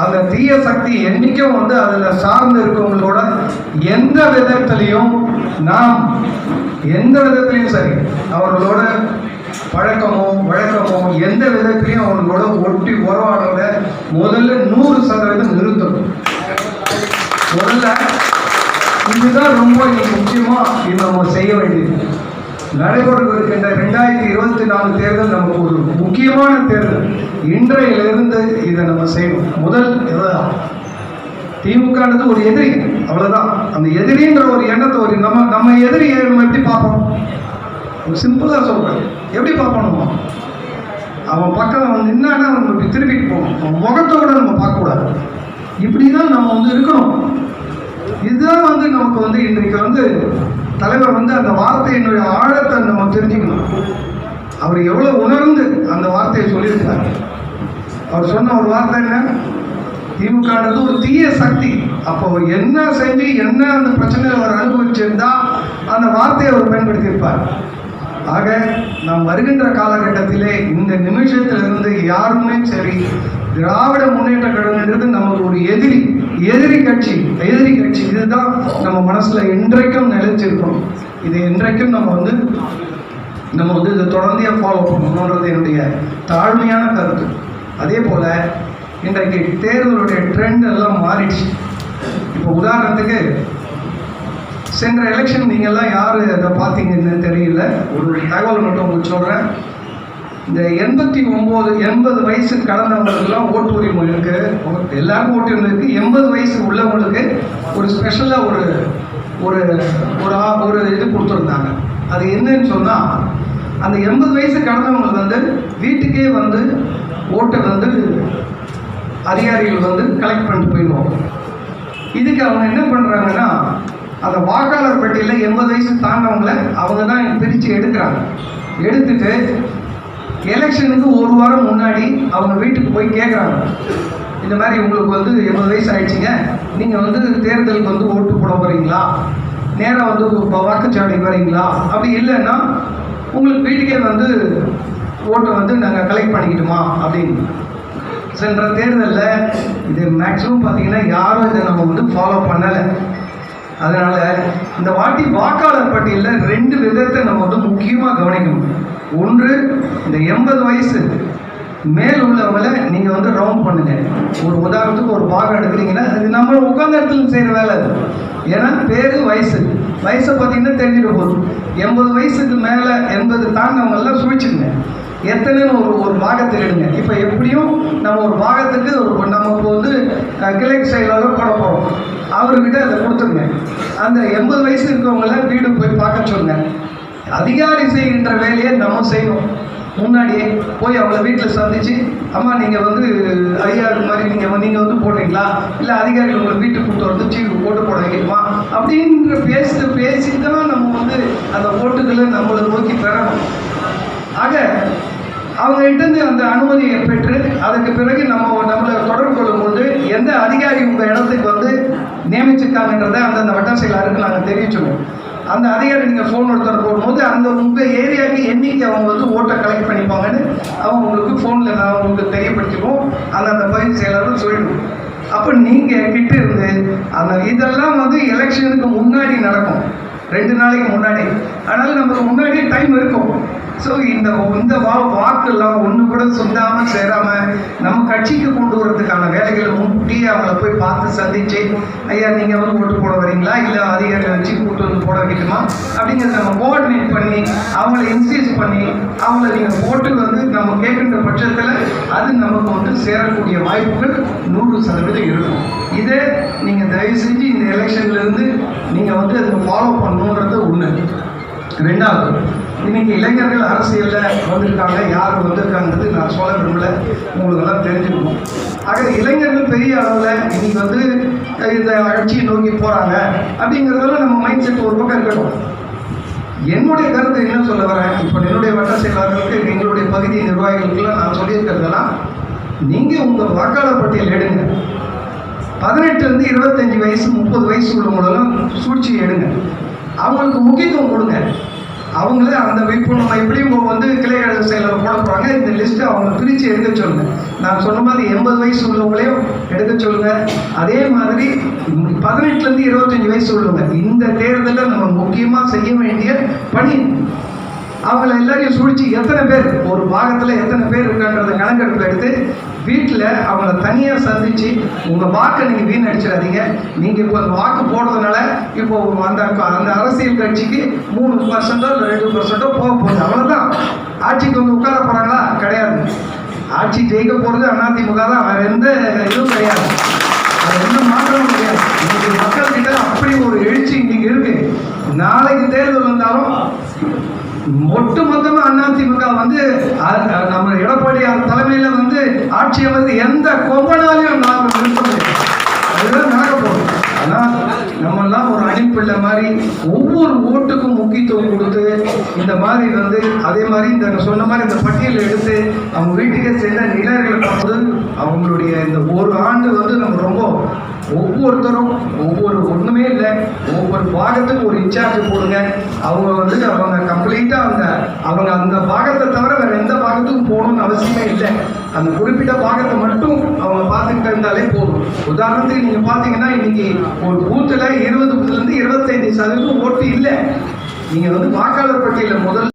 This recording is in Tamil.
அந்த தீய சக்தி என்றைக்கும் வந்து அதில் சார்ந்து இருக்கவங்களோட எந்த விதத்திலையும் நாம் எந்த விதத்திலையும் சரி அவர்களோட பழக்கமோ வழக்கமோ எந்த விதத்திலையும் அவங்களோட ஒட்டி உறவாடுறத முதல்ல நூறு சதவீதம் நிறுத்தணும். முதல்ல இதுதான் ரொம்ப முக்கியமாக இது நம்ம செய்ய வேண்டியது. நடைபெறவிருக்கின்ற ரெண்டாயிரத்தி இருபத்தி நாலு தேர்தல் நமக்கு ஒரு முக்கியமான தேர்தல். இன்றையிலிருந்து இதை நம்ம செய்யணும். முதல் இதுதான் திமுகன்றது ஒரு எதிரி. அவ்வளோதான் அந்த எதிரின்ற ஒரு எண்ணத்தை ஒரு நம்ம நம்ம எதிரியை நம்ம எப்படி பார்ப்போம்? ஒரு சிம்பிளாக சொல்கிறேன் எப்படி பார்ப்போம் அவன் பக்கம் வந்து என்னன்னா அவன் திருப்பிட்டு போகணும். அவன் முகத்தை கூட நம்ம பார்க்கக்கூடாது. இப்படி தான் நம்ம வந்து இருக்கணும். நமக்கு வந்து இன்றைக்கு வந்து தலைவர் வந்து அந்த வார்த்தையினுடைய ஆழத்தை நம்ம தெரிஞ்சுக்கணும். அவர் எவ்வளோ உணர்ந்து அந்த வார்த்தையை சொல்லியிருக்கார் அவர் சொன்ன ஒரு வார்த்தை என்ன? திமுகன்றது ஒரு தீய சக்தி. அப்போ என்ன செஞ்சு என்ன அந்த பிரச்சனையை அவர் அனுபவிச்சிருந்தா அந்த வார்த்தையை அவர் பயன்படுத்தியிருப்பார். ஆக நாம் வருகின்ற காலகட்டத்திலே இந்த நிமிஷத்திலிருந்து யாருமே சரி திராவிட முன்னேற்ற கழகங்கிறது நமக்கு ஒரு எதிரி எதிரி கட்சி எதிரி கட்சி இதுதான் நம்ம மனசுல என்றைக்கும் நிலைச்சிருக்கோம் இது என்றைக்கும் நம்ம வந்து நம்ம வந்து இதை தொடர்ந்தே ஃபாலோ பண்ணணுன்றது என்னுடைய தாழ்மையான கருத்து. அதே போல் இன்றைக்கு தேர்தலுடைய ட்ரெண்ட் எல்லாம் மாறிடுச்சு. இப்போ உதாரணத்துக்கு சென்ற எலெக்ஷன் நீங்கள்லாம் யார் அதை பார்த்தீங்கன்னு தெரியல. ஒரு தகவல் மட்டும் உங்களுக்கு சொல்கிறேன் இந்த எண்பத்தி ஒம்பது எண்பது வயசு கடந்தவங்களுக்குலாம் ஓட்டு உரிமை இருக்கு. எல்லாருக்கும் ஓட்டு உரிமை இருக்கு. எண்பது வயசு உள்ளவங்களுக்கு ஒரு ஸ்பெஷலாக ஒரு ஒரு ஒரு ஆ- ஒரு இது கொடுத்துருந்தாங்க. அது என்னன்னு சொன்னால் அந்த எண்பது வயசு கடந்தவங்களுக்கு வந்து வீட்டுக்கே வந்து ஓட்டை வந்து அதிகாரிகள் வந்து கலெக்ட் பண்ணிட்டு போயிடுவாங்க. இதுக்கு அவங்க என்ன பண்ணுறாங்கன்னா அந்த வாக்காளர் பட்டியலில் எண்பது வயசு தாண்டவங்களை அவங்க தான் பிரித்து எடுக்கிறாங்க. எடுத்துட்டு எலெக்ஷனுக்கு ஒரு வாரம் முன்னாடி அவங்க வீட்டுக்கு போய் கேட்குறாங்க இந்த மாதிரி உங்களுக்கு வந்து எண்பது வயசு ஆயிடுச்சுங்க. நீங்கள் வந்து தேர்தலுக்கு வந்து ஓட்டு போட போகிறீங்களா நேராக வந்து வாக்குச்சாவடிக்கு வரீங்களா? அப்படி இல்லைன்னா உங்களுக்கு வீட்டுக்கே வந்து ஓட்டை வந்து நாங்கள் கலெக்ட் பண்ணிக்கிட்டுமா அப்படின்னு. சென்ற தேர்தலில் இது மேக்ஸிமம் பார்த்தீங்கன்னா யாரும் இதை நம்ம வந்து ஃபாலோ பண்ணலை. அதனால் இந்த வாட்டி வாக்காளர் பட்டியலில் ரெண்டு விதத்தை நம்ம வந்து முக்கியமாக கவனிக்கணும். ஒன்று இந்த எண்பது வயசு மேல் உள்ளவங்களை நீங்கள் வந்து ரவுண்ட் பண்ணுங்க. ஒரு உதாரணத்துக்கு ஒரு பாகம் எடுக்கிறீங்கன்னா அது நம்ம உட்காந்த இடத்துல செய்கிற வேலை அது. ஏன்னா பேர் வயசு. வயசை பார்த்தீங்கன்னா தெரிஞ்சிட போதும். எண்பது வயசுக்கு மேலே எண்பது தாண்டவங்கெல்லாம் சுழிச்சுங்க எத்தனைன்னு ஒரு ஒரு பாகத்தை எடுங்க இப்போ எப்படியும் நம்ம ஒரு பாகத்துக்கு ஒரு நம்ம இப்போ வந்து கிழக்கு செயலாளர் போட போகிறோம் அவர்கிட்ட அதை கொடுத்துருங்க அந்த எண்பது வயசு இருக்கிறவங்கள வீடு போய் பார்க்க சொன்னேன். அதிகாரி செய்கின்ற வேலையை நம்ம செய்வோம். முன்னாடியே போய் அவங்கள வீட்டில் சந்திச்சு அம்மா நீங்கள் வந்து ஐயா மாதிரி நீங்கள் நீங்கள் வந்து போடுறீங்களா? இல்லை அதிகாரிகள் உங்களை வீட்டுக்கு கூட்டு வந்து சீட்டு போட்டு போட வைக்கணுமா? அப்படின்ற பேசி பேசி தான் நம்ம வந்து அந்த ஓட்டுகளை நம்மளை நோக்கி பெறணும். ஆக அவங்ககிட்ட அந்த அனுமதியை பெற்று அதுக்கு பிறகு நம்ம நம்மளை தொடர்பு கொள்ளும்போது எந்த அதிகாரி உங்கள் இடத்துக்கு வந்து நியமிச்சிருக்காங்கன்றத அந்தந்த வட்ட செயலாளருக்கு நாங்கள் தெரிவிச்சுவோம் அந்த அதிகாரி நீங்கள் ஃபோன் ஒருத்தர் போடும்போது அந்த உங்கள் ஏரியாவுக்கு எண்ணிக்கை அவங்க வந்து ஓட்டை கலெக்ட் பண்ணிப்பாங்கன்னு அவங்க உங்களுக்கு ஃபோனில் நான் உங்களுக்கு தெரியப்படுத்திடுவோம் அந்தந்த பகுதி செயலாளர் சொல்லிடுவோம். அப்போ நீங்கள் கிட்ட இருந்து அந்த இதெல்லாம் வந்து எலெக்ஷனுக்கு முன்னாடி நடக்கும். ரெண்டு நாளைக்கு முன்னாடி. அதனால் நமக்கு முன்னாடி டைம் இருக்கும். ஸோ இந்த இந்த வா வாக்கெல்லாம் ஒன்று கூட சொல்லாமல் சேராமல் நம்ம கட்சிக்கு கொண்டு வரதுக்கான வேலைகளை முன்கூட்டியே அவங்கள போய் பார்த்து சந்திச்சு ஐயா நீங்கள் வந்து ஓட்டு போட வரீங்களா? இல்லை அதிகாரிகளை வச்சு கூட்டு வந்து போட வைக்கணுமா அப்படிங்கிறத நம்ம கோஆர்டினேட் பண்ணி அவங்கள இன்சீஸ் பண்ணி அவங்கள நீங்கள் ஓட்டு வந்து நம்ம கேட்கின்ற பட்சத்தில் அது நமக்கு வந்து சேரக்கூடிய வாய்ப்புகள் நூறு சதவீதம் இருக்கும். இதை நீங்கள் தயவு செஞ்சு இந்த எலெக்ஷன்லேருந்து நீங்கள் வந்து அதுக்கு ஃபாலோ பண்ணணுன்றது ஒன்று ரெண்டாவது இன்னைக்கு இளைஞர்கள் அரசியலில் வந்திருக்காங்க யார் வந்திருக்காங்கிறது நான் சொல்ல விரும்பல. உங்களுக்கு எல்லாம் தெரிஞ்சுக்கணும். ஆக இளைஞர்கள் பெரிய அளவில் இன்னைக்கு வந்து இந்த கட்சியை நோக்கி போகிறாங்க அப்படிங்கிறதெல்லாம் நம்ம மைண்ட் செட் ஒரு பக்கம் இருக்கட்டும். என்னுடைய கருத்து என்ன சொல்ல வரேன்? இப்போ என்னுடைய வட்ட செயலாளர்களுக்கு எங்களுடைய பகுதி நிர்வாகிகளுக்கெல்லாம் நான் சொல்லியிருக்கிறதெல்லாம் நீங்கள் உங்கள் வாக்காளர் பட்டியல் எடுங்க. பதினெட்டுலேருந்து இருபத்தஞ்சி வயசு முப்பது வயசு உள்ளவங்களெல்லாம் சூழ்ச்சி எடுங்க. அவங்களுக்கு முக்கியத்துவம் கொடுங்க. அவங்களே அந்த விழிப்புணர்வு எப்படியும் வந்து கிளைகள் செயலர் போட போகிறாங்க இந்த லிஸ்ட்டை அவங்க பிரித்து எடுக்க சொல்லுங்க. நான் சொன்ன மாதிரி எண்பது வயசு உள்ளவங்களையும் எடுக்க சொல்லுங்க. அதே மாதிரி பதினெட்டுலேருந்து இருபத்தஞ்சி வயசு உள்ளவங்க இந்த தேர்தலில் நம்ம முக்கியமாக செய்ய வேண்டிய பணி அவங்கள எல்லாரையும் சுழிச்சு எத்தனை பேர்? ஒரு பாகத்தில் எத்தனை பேர் இருக்கான்றத கணக்கெடுப்பு எடுத்து வீட்டில் அவங்கள தனியாக சந்திச்சு உங்கள் வாக்கை நீங்கள் வீணடிச்சிடாதீங்க. நீங்கள் இப்போ அந்த வாக்கு போடுறதுனால இப்போ அந்த அந்த அரசியல் கட்சிக்கு மூணு பர்சன்டோ இல்லை ரெண்டு பர்சன்டோ போக போகுது. அவ்வளோதான் ஆட்சிக்கு வந்து உட்கார போகிறாங்களா கிடையாது. ஆட்சி ஜெயிக்க போகிறது அதிமுக தான். வேறு எந்த இதுவும் கிடையாது. அது எந்த மாற்றமும் கிடையாது. இன்னைக்கு மக்கள்கிட்ட அப்படி ஒரு எழுச்சி இன்னைக்கு இருக்கு. நாளைக்கு தேர்தல் வந்தாலும் ஒட்டு மொத்தமா அதிமுக வந்து நம்ம எடப்பாடியார் தலைமையில வந்து ஆட்சி அமைந்து எந்த கொம்பனாலையும் நாம் நிறுத்த முடியும் மதிப்புள்ள மாதிரி ஒவ்வொரு ஓட்டுக்கும் முக்கியத்துவம் கொடுத்து இந்த மாதிரி வந்து அதே மாதிரி இந்த சொன்ன மாதிரி இந்த பட்டியலை எடுத்து அவங்க வீட்டுக்கே சென்ற நிலர்களை பார்த்து அவங்களுடைய இந்த ஒரு ஆண்டு வந்து நம்ம ரொம்ப ஒவ்வொருத்தரும் ஒவ்வொரு ஒன்றுமே இல்லை ஒவ்வொரு பாகத்துக்கும் ஒரு இன்சார்ஜ் போடுங்க. அவங்க வந்து அவங்க கம்ப்ளீட்டாக அந்த அவங்க அந்த பாகத்தை தவிர வேறு எந்த பாகத்துக்கும் போகணும்னு அவசியமே இல்லை. அந்த குறிப்பிட்ட பாகத்தை மட்டும் அவங்க பார்த்துக்கிட்டு இருந்தாலே போதும். உதாரணத்துக்கு நீங்கள் பார்த்தீங்கன்னா இன்னைக்கு ஒரு பூத்தில் இருபதுலேருந்து இருபத்தைந்து சதவீதம் ஓட்டு இல்லை. நீங்கள் வந்து வாக்காளர் பட்டியலில் முதல்